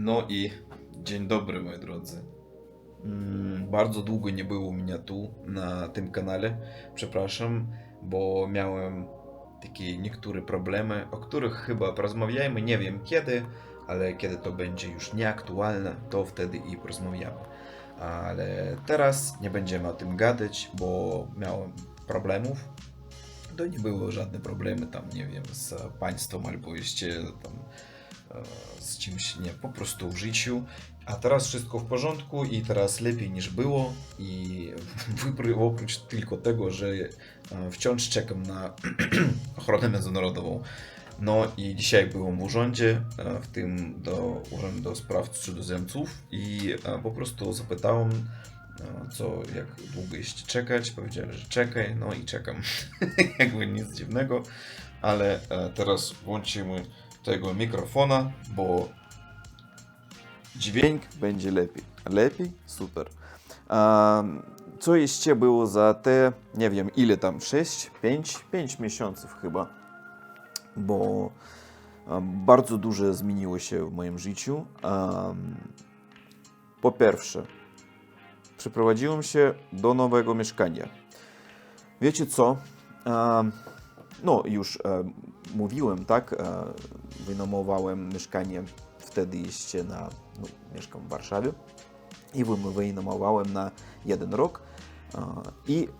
No i dzień dobry, moi drodzy. Mm, Bardzo długo nie było mnie tu, na tym kanale. Przepraszam, bo miałem takie niektóre problemy, o których chyba porozmawiajmy. Nie wiem kiedy, ale kiedy to będzie już nieaktualne, to wtedy i porozmawiamy. Ale teraz nie będziemy o tym gadać, bo miałem problemów. To nie było żadne problemy tam, nie wiem, z państwem albo jeszcze tam z czymś, nie, po prostu w życiu. A teraz wszystko w porządku i teraz lepiej niż było i oprócz tylko tego, że e, wciąż czekam na ochronę międzynarodową. No i dzisiaj byłem w urzędzie, e, w tym do Urzędu do Spraw Cudzoziemców i e, po prostu zapytałem, e, co, jak długo jeszcze czekać. Powiedziałem, że czekaj, no i czekam. Jakby nic dziwnego, ale e, teraz włączymy tego mikrofona, bo dźwięk będzie lepiej. Lepiej? Super. A, co jeszcze było za te, nie wiem ile tam, 6, 5, 5 miesięcy chyba, bo bardzo dużo zmieniło się w moim życiu. Po pierwsze, przeprowadziłem się do nowego mieszkania. Wiecie co? No, już mówiłem, tak? E, wynajmowałem mieszkanie wtedy jeszcze na, no, mieszkam w Warszawie i wy- wynajmowałem na jeden rok e, i e,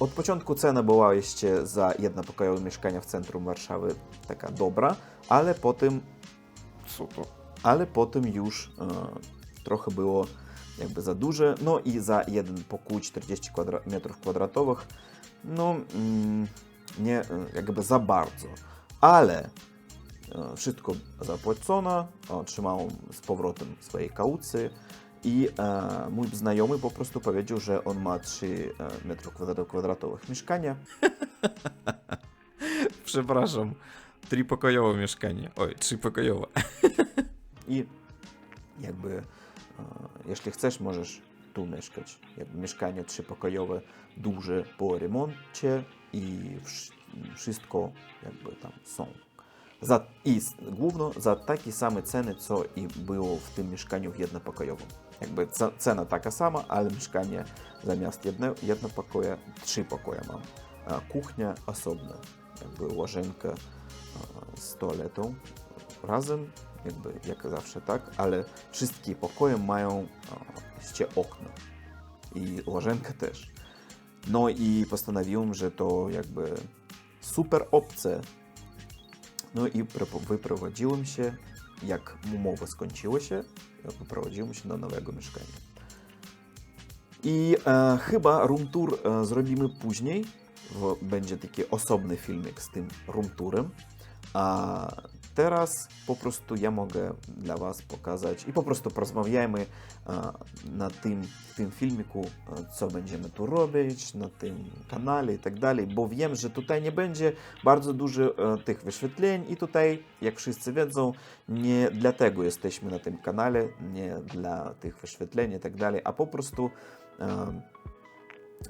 od początku cena była jeszcze za jednopokojowe mieszkanie w centrum Warszawy taka dobra, ale potem co to? Ale potem już trochę było jakby za duże, no i za jeden pokój 40 kwadra- metrów kwadratowych no mm, nie e, jakby za bardzo, ale e, wszystko zapłacono, otrzymałem z powrotem swojej kaucji i e, mój znajomy po prostu powiedział, że on ma 3 e, metry kwadra- kwadratowych mieszkania. Przepraszam, tripokojowe mieszkanie, oj, trzypokojowe. I jakby, e, jeśli chcesz, możesz tu mieszkać. Jakby mieszkanie trzypokojowe, duże po remoncie i wsz- wszystko jakby tam są. Za, I główno za takie same ceny, co i było w tym mieszkaniu jednopokojowym. Jakby ce- cena taka sama, ale mieszkanie zamiast jedne, jednopokoja, trzy pokoje mam. A kuchnia osobna, jakby łazienka e, z toaletą razem, jakby jak zawsze, tak, ale wszystkie pokoje mają e, jeszcze okna i łazienkę też. No i postanowiłem, że to jakby super opcja. No i wyprowadziłem się, jak umowa skończyła się, wyprowadziłem się do nowego mieszkania. I e, chyba room tour e, zrobimy później. W, będzie taki osobny filmik z tym room tourem. A teraz po prostu ja mogę dla Was pokazać i po prostu porozmawiajmy na tym, tym filmiku, co będziemy tu robić, na tym kanale i tak dalej, bo wiem, że tutaj nie będzie bardzo dużo e, tych wyświetleń i tutaj, jak wszyscy wiedzą, nie dlatego jesteśmy na tym kanale, nie dla tych wyświetleń i tak dalej, a po prostu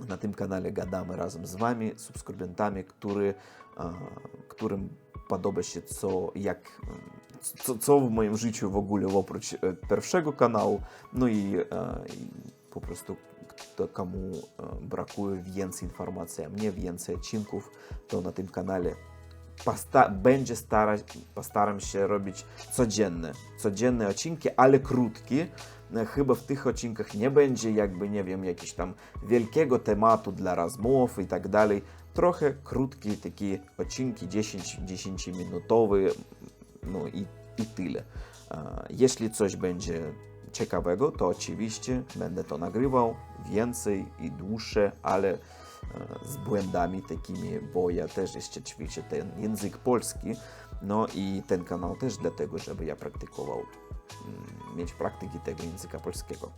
na tym kanale gadamy razem z Wami, subskrybentami, który, którym podoba się co, jak, co, co w moim życiu w ogóle oprócz e, pierwszego kanału, no i, e, i po prostu kto, komu e, brakuje więcej informacji, a mnie więcej odcinków, to na tym kanale posta- będzie starać, postaram się robić codzienne, codzienne odcinki, ale krótkie. Chyba w tych odcinkach nie będzie jakby, nie wiem, jakiegoś tam wielkiego tematu dla rozmów i tak dalej. Trochę krótkie takie odcinki, 10, 10 minutowe, no i, i tyle. Jeśli coś będzie ciekawego, to oczywiście będę to nagrywał więcej i dłuższe, ale e, z błędami takimi, bo ja też jeszcze ćwiczę ten język polski, no i ten kanał też dlatego, żeby ja praktykował, mm, mieć praktyki tego języka polskiego.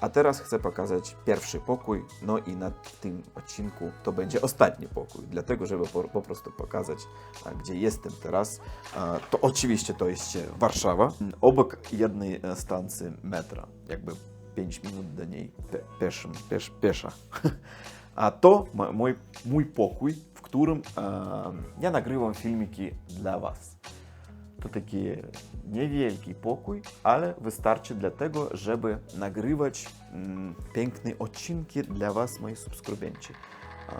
A teraz chcę pokazać pierwszy pokój, no i na tym odcinku to będzie ostatni pokój, dlatego żeby po, po prostu pokazać, a, gdzie jestem teraz. A, to oczywiście to jest Warszawa, obok jednej e, stacji metra, jakby 5 minut do niej pieszym, piesz, piesza. A to mój, mój pokój, w którym e, ja nagrywam filmiki dla Was. To taki niewielki pokój, ale wystarczy dla tego, żeby nagrywać mm, piękne odcinki dla Was, moi subskrybenci. A,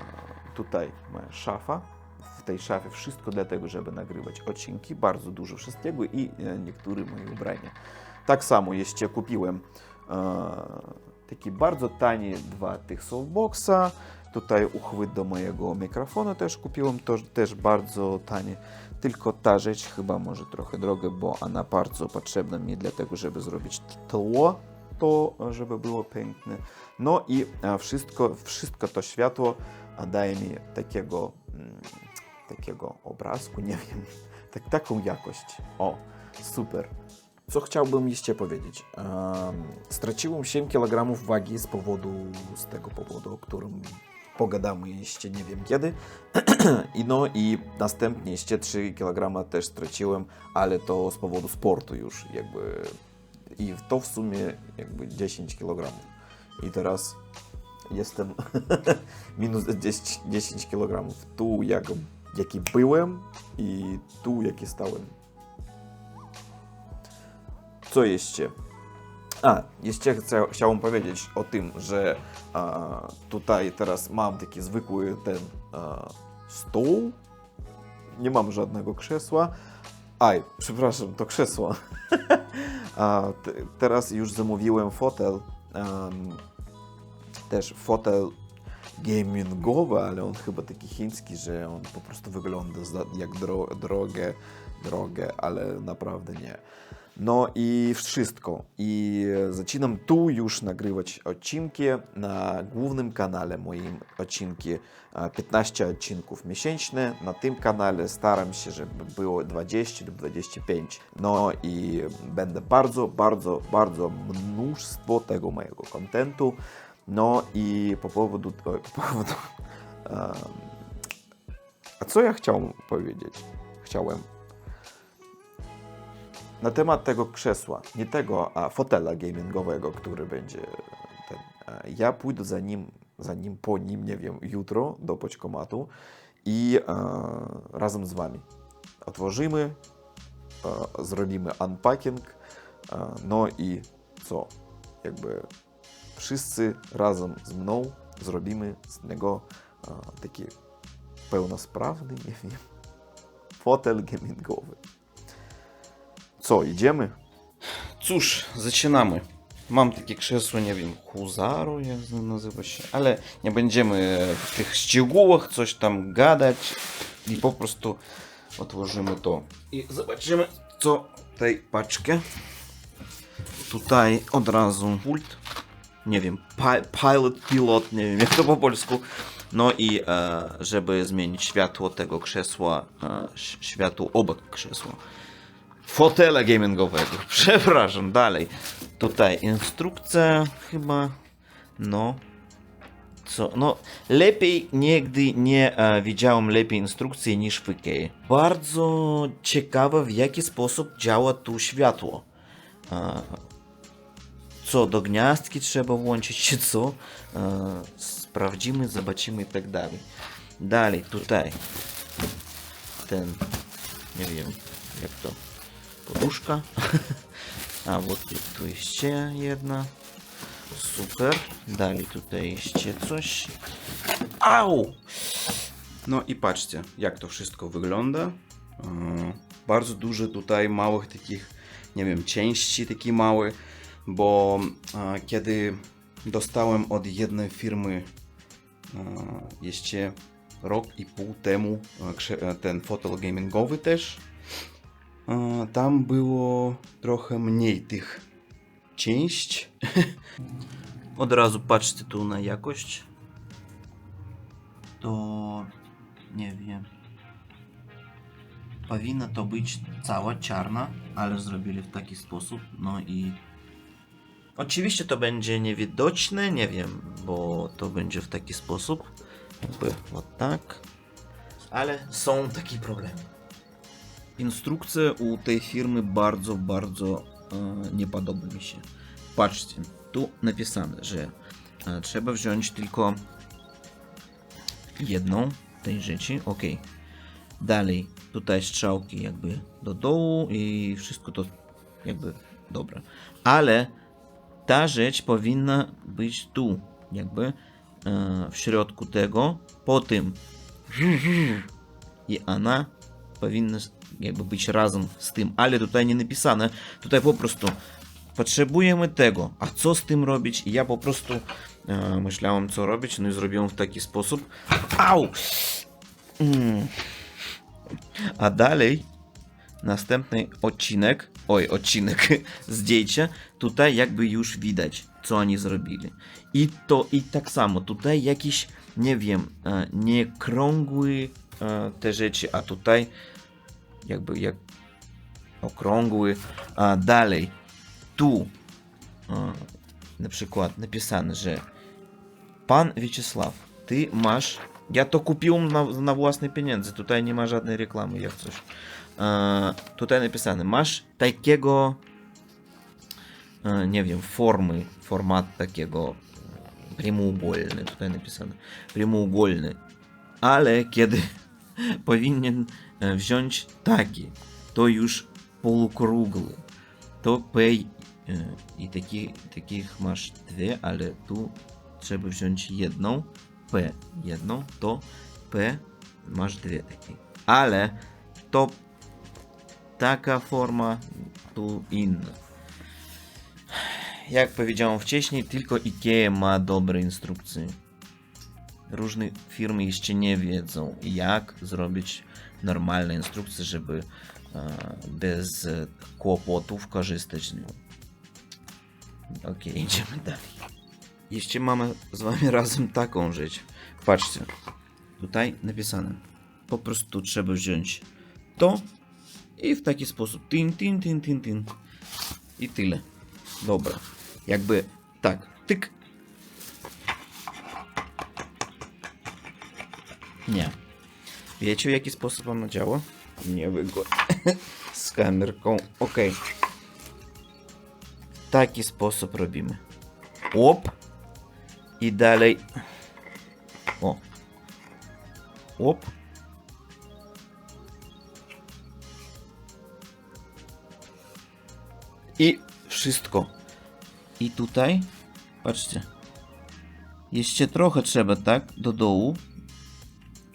tutaj moja szafa. W tej szafie wszystko dla tego, żeby nagrywać odcinki. Bardzo dużo wszystkiego i e, niektóre moje ubrania. Tak samo jeszcze kupiłem e, bardzo tani dwa tych softboxa. Tutaj uchwyt do mojego mikrofonu też kupiłem, to też bardzo tanie. Tylko ta rzecz chyba może trochę droga, bo ona bardzo potrzebna mi dla tego, żeby zrobić tło, to żeby było piękne. No i wszystko, wszystko to światło daje mi takiego, mm, takiego obrazku, nie wiem, tak, taką jakość. O, super. Co chciałbym jeszcze powiedzieć? Um, straciłem 7 kg wagi z powodu, z tego powodu, o którym pogadamy jeszcze nie wiem kiedy. I no i następnie jeszcze 3 kg też straciłem, ale to z powodu sportu już jakby. I to w sumie jakby 10 kg. I teraz jestem minus 10, 10 kg. Tu jak, jaki byłem i tu jaki stałem. Co jeszcze? A, jeszcze chcę, chciałem powiedzieć o tym, że a, tutaj teraz mam taki zwykły ten a, stół. Nie mam żadnego krzesła. Aj, przepraszam, to krzesło. a, te, teraz już zamówiłem fotel. em, też fotel gamingowy, ale on chyba taki chiński, że on po prostu wygląda jak dro, drogie, drogie, ale naprawdę nie. No i wszystko. I zaczynam tu już nagrywać odcinki na głównym kanale moim odcinki e, 15 odcinków miesięcznie. Na tym kanale staram się, żeby było 20 lub 25. No i będę bardzo, bardzo, bardzo mnóstwo tego mojego kontentu. No i po powodu, po powodu em, a co ja chciałem powiedzieć? Chciałem na temat tego krzesła, nie tego, a fotela gamingowego, który będzie ten. e, Ja pójdę za nim, za nim, po nim, nie wiem, jutro do poczkomatu i e, razem z wami otworzymy, e, zrobimy unpacking, e, no i co, jakby wszyscy razem z mną zrobimy z niego e, taki pełnosprawny, nie wiem, fotel gamingowy. Co, idziemy? Cóż, zaczynamy. Mam takie krzesło, nie wiem, Huzaru, jak nazywa się, ale nie będziemy w tych szczegółach coś tam gadać i po prostu otworzymy to i zobaczymy, co tej paczce. Tutaj od razu pult, nie wiem, pi pilot, pilot, nie wiem jak to po polsku. No i e, żeby zmienić światło tego krzesła, e, światło obok krzesła fotela gamingowego. Przepraszam, dalej. Tutaj instrukcja chyba. No. Co? No, lepiej nigdy nie e, widziałem lepiej instrukcji niż w Ikei. Bardzo ciekawe w jaki sposób działa tu światło. E, co do gniazdki trzeba włączyć, czy co? E, sprawdzimy, zobaczymy i tak dalej. Dalej, tutaj. Ten, nie wiem, jak to Poduszka. A, bo tu, tu jest jedna. Super. Dalej tutaj jeszcze coś. Au! No i patrzcie, jak to wszystko wygląda. E, bardzo dużo tutaj małych takich, nie wiem, części taki mały, bo e, kiedy dostałem od jednej firmy e, jeszcze rok i pół temu ten fotel gamingowy też, tam było trochę mniej tych część. Od razu patrzcie tu na jakość. To nie wiem. Powinna to być cała czarna, ale zrobili w taki sposób. No i oczywiście to będzie niewidoczne, nie wiem, bo to będzie w taki sposób. Jakby, o tak. Ale są takie problemy. Instrukcja u tej firmy bardzo, bardzo e, mi się. Patrzcie, tu napisane, że e, trzeba wziąć tylko jedną tej rzeczy. Ok. Dalej, tutaj strzałki jakby do dołu i wszystko to jakby dobre. Ale ta rzecz powinna być tu, jakby e, w środku tego, po tym i ona powinna jakby być razem z tym, ale tutaj nie napisane, tutaj po prostu potrzebujemy tego, a co z tym robić? Ja po prostu e, myślałem co robić, no i zrobiłem w taki sposób. Au! Mm. A dalej następny odcinek, oj, odcinek zdjęcia, tutaj jakby już widać, co oni zrobili. I to, i tak samo, tutaj jakiś, nie wiem, e, nie krągły e, te rzeczy, a tutaj jakby jak okrągły, a dalej, tu e, na przykład napisane, że Pan Wieczysław, ty masz. Ja to kupiłem na, na własne pieniądze. Tutaj nie ma żadnej reklamy, jak coś. E, tutaj napisane, masz takiego. E, nie wiem, formy, format takiego прямоугольny. Tutaj napisane прямоугольny. Ale kiedy powinien e, wziąć taki, to już półkrugły. To P e, i taki, takich masz dwie, ale tu trzeba wziąć jedną, P jedną, to P masz dwie takie. Ale to taka forma, tu inna. Jak powiedziałem wcześniej, tylko IKEA ma dobre instrukcje. Różne firmy jeszcze nie wiedzą, jak zrobić normalne instrukcje, żeby e, bez kłopotów korzystać z nią. Okej, idziemy dalej. Jeszcze mamy z wami razem taką rzecz. Patrzcie, tutaj napisane. Po prostu trzeba wziąć to i w taki sposób tin, tin, tin, tin, tin. I tyle. Dobra. Jakby tak, tyk. Nie. Wiecie w jaki sposób ono działa? Nie wygodnie. Z kamerką. Ok. Taki sposób robimy. Łop. I dalej. O. Łop. I wszystko. I tutaj, patrzcie, jeszcze trochę trzeba, tak, do dołu,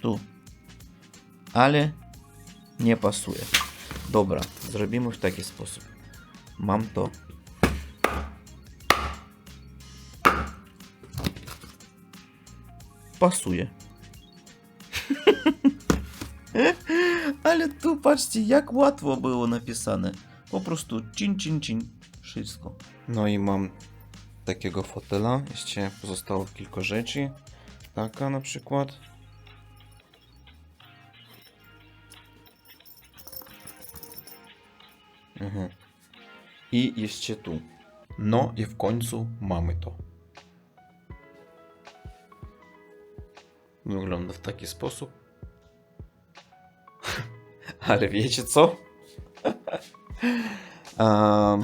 tu. Ale nie pasuje. Dobra, zrobimy w taki sposób. Mam to. pasuje. Ale tu patrzcie, jak łatwo było napisane. Po prostu cin, cin, cin. Wszystko. No i mam takiego fotela. Jeszcze pozostało kilka rzeczy. Taka na przykład. Mhm. I jeszcze tu. No i w końcu mamy to. Wygląda w taki sposób. Ale wiecie co? Em,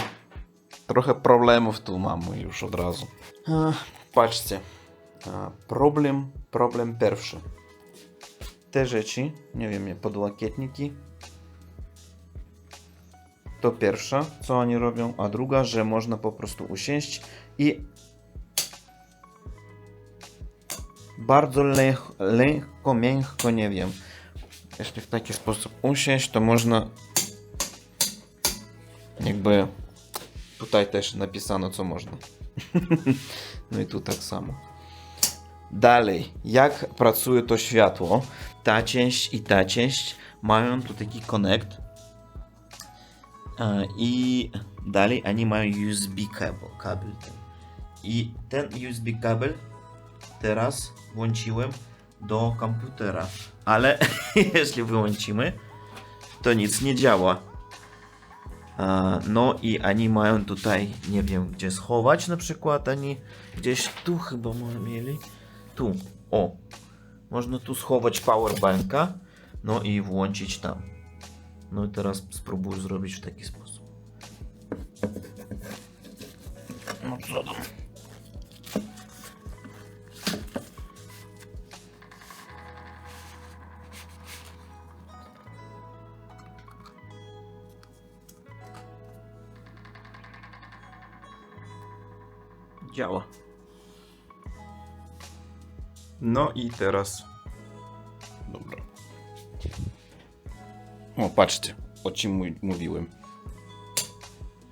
trochę problemów tu mamy już od razu. E, Patrzcie. E, Problem, problem pierwszy. Te rzeczy, nie wiem, podłokietniki. To pierwsza, co oni robią, a druga, że można po prostu usiąść i bardzo lech, lekko, miękko, nie wiem. Jeśli w taki sposób usiąść, to można jakby tutaj też napisano, co można. no i tu tak samo. Dalej, jak pracuje to światło? Ta część i ta część mają tu taki connect. I dalej oni mają USB kabel. kabel ten. I ten USB kabel teraz włączyłem do komputera. Ale jeśli wyłączymy, to nic nie działa. No i oni mają tutaj, nie wiem gdzie schować na przykład, oni gdzieś tu chyba mieli. Tu, o. Można tu schować powerbanka, no i włączyć tam. No i teraz spróbuj zrobić w taki sposób. No Może dodam. Działa. No i teraz O, patrzcie, o czym mówiłem.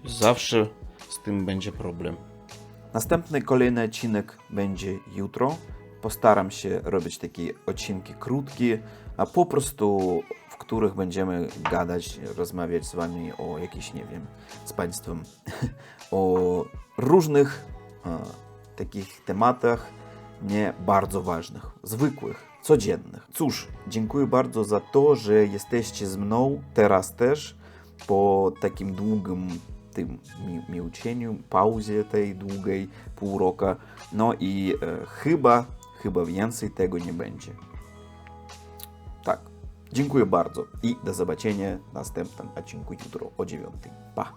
Zawsze z tym będzie problem. Następny kolejny odcinek będzie jutro. Postaram się robić takie odcinki krótkie, a po prostu w których będziemy gadać, rozmawiać z wami o jakichś, nie wiem, z państwem, o różnych e, takich tematach nie bardzo ważnych, zwykłych, codziennych. Cóż, dziękuję bardzo za to, że jesteście z mną teraz też po takim długim tym mi- milczeniu, pauzie tej długiej, pół roku. No i e, chyba, chyba więcej tego nie będzie. Tak. Dziękuję bardzo i do zobaczenia następnym odcinku jutro o 9. Pa!